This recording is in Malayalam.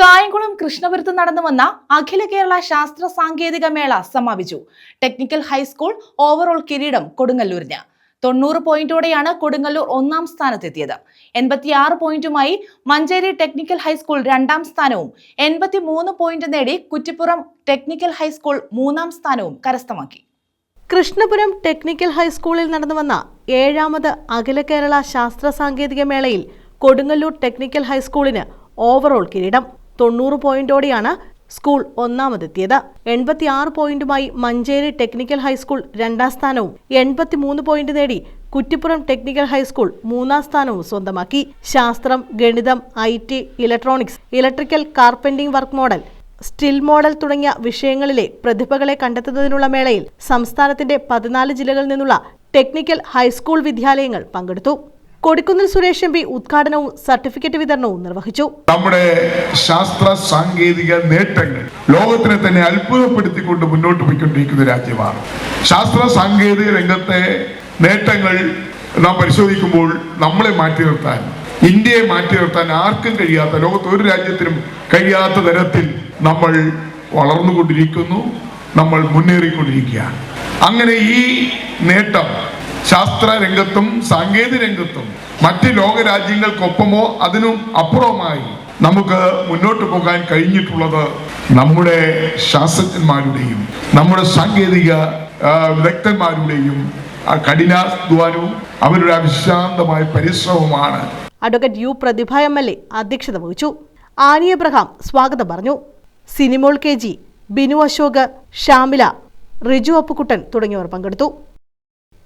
കായംകുളം കൃഷ്ണപുരത്ത് നടന്നു വന്ന അഖില കേരള ശാസ്ത്ര സാങ്കേതിക മേള സമാപിച്ചു. ടെക്നിക്കൽ ഹൈസ്കൂൾ ഓവറോൾ കിരീടം കൊടുങ്ങല്ലൂരിന്. തൊണ്ണൂറ് പോയിന്റോടെയാണ് കൊടുങ്ങല്ലൂർ ഒന്നാം സ്ഥാനത്തെത്തിയത്. എൺപത്തിയാറ് പോയിന്റുമായി മഞ്ചേരി ടെക്നിക്കൽ ഹൈസ്കൂൾ രണ്ടാം സ്ഥാനവും എൺപത്തി മൂന്ന് പോയിന്റ് നേടി കുറ്റിപ്പുറം ടെക്നിക്കൽ ഹൈസ്കൂൾ മൂന്നാം സ്ഥാനവും കരസ്ഥമാക്കി. കൃഷ്ണപുരം ടെക്നിക്കൽ ഹൈസ്കൂളിൽ നടന്നു വന്ന ഏഴാമത് അഖില കേരള ശാസ്ത്ര സാങ്കേതിക മേളയിൽ കൊടുങ്ങല്ലൂർ ടെക്നിക്കൽ ഹൈസ്കൂളിന് ഓവറോൾ കിരീടം. തൊണ്ണൂറ് പോയിന്റോടെയാണ് സ്കൂൾ ഒന്നാമതെത്തിയത്. എൺപത്തിയാറ് പോയിന്റുമായി മഞ്ചേരി ടെക്നിക്കൽ ഹൈസ്കൂൾ രണ്ടാം സ്ഥാനവും എൺപത്തിമൂന്ന് പോയിന്റ് നേടി കുറ്റിപ്പുറം ടെക്നിക്കൽ ഹൈസ്കൂൾ മൂന്നാം സ്ഥാനവും സ്വന്തമാക്കി. ശാസ്ത്രം ഗണിതം I T electronics electrical carpentering work model still model തുടങ്ങിയ വിഷയങ്ങളിലെ പ്രതിഭകളെ കണ്ടെത്തുന്നതിനുള്ള മേളയിൽ സംസ്ഥാനത്തിന്റെ പതിനാല് ജില്ലകളിൽ നിന്നുള്ള ടെക്നിക്കൽ ഹൈസ്കൂൾ വിദ്യാലയങ്ങൾ പങ്കെടുത്തു. കൊടിക്കുന്നിൽ സുരേഷ് എം പി ഉദ്ഘാടനവും സർട്ടിഫിക്കറ്റ് വിതരണവും നിർവഹിച്ചു. നമ്മുടെ ശാസ്ത്ര സാങ്കേതിക നേട്ടങ്ങൾ ലോകത്തിനെ തന്നെ അത്ഭുതപ്പെടുത്തിക്കൊണ്ട് മുന്നോട്ട് പോയിക്കൊണ്ടിരിക്കുന്ന രാജ്യമാണ്. ശാസ്ത്ര സാങ്കേതിക രംഗത്തെ നേട്ടങ്ങൾ നാം പരിശോധിക്കുമ്പോൾ നമ്മളെ മാറ്റി നിർത്താൻ ഇന്ത്യയെ മാറ്റി നിർത്താൻ ആർക്കും കഴിയാത്ത ലോകത്ത് ഒരു രാജ്യത്തിനും കഴിയാത്ത തരത്തിൽ നമ്മൾ വളർന്നുകൊണ്ടിരിക്കുന്നു നമ്മൾ മുന്നേറിക്കൊണ്ടിരിക്കുകയാണ്. അങ്ങനെ ഈ നേട്ടം ശാസ്ത്ര രംഗത്തും സാങ്കേതിക രംഗത്തും മറ്റ് ലോകരാജ്യങ്ങൾക്കൊപ്പമോ അതിനും അപ്പുറവുമായി നമുക്ക് മുന്നോട്ട് പോകാൻ കഴിഞ്ഞിട്ടുള്ളത് നമ്മുടെ ശാസ്ത്രജ്ഞന്മാരുടെയും നമ്മുടെ സാങ്കേതിക വിദഗ്ധന്മാരുടെയും കഠിനാധ്വാനവും അവരുടെ അവിശാന്തമായ പരിശ്രമമാണ് advocate U Prathibha M L A അധ്യക്ഷത വഹിച്ചു. ആനി എബ്രഹാം സ്വാഗതം പറഞ്ഞു. സിനിമോൾ കെ ജി ബിനു അശോക് ഷാമില റിജു അപ്പുക്കുട്ടൻ തുടങ്ങിയവർ പങ്കെടുത്തു.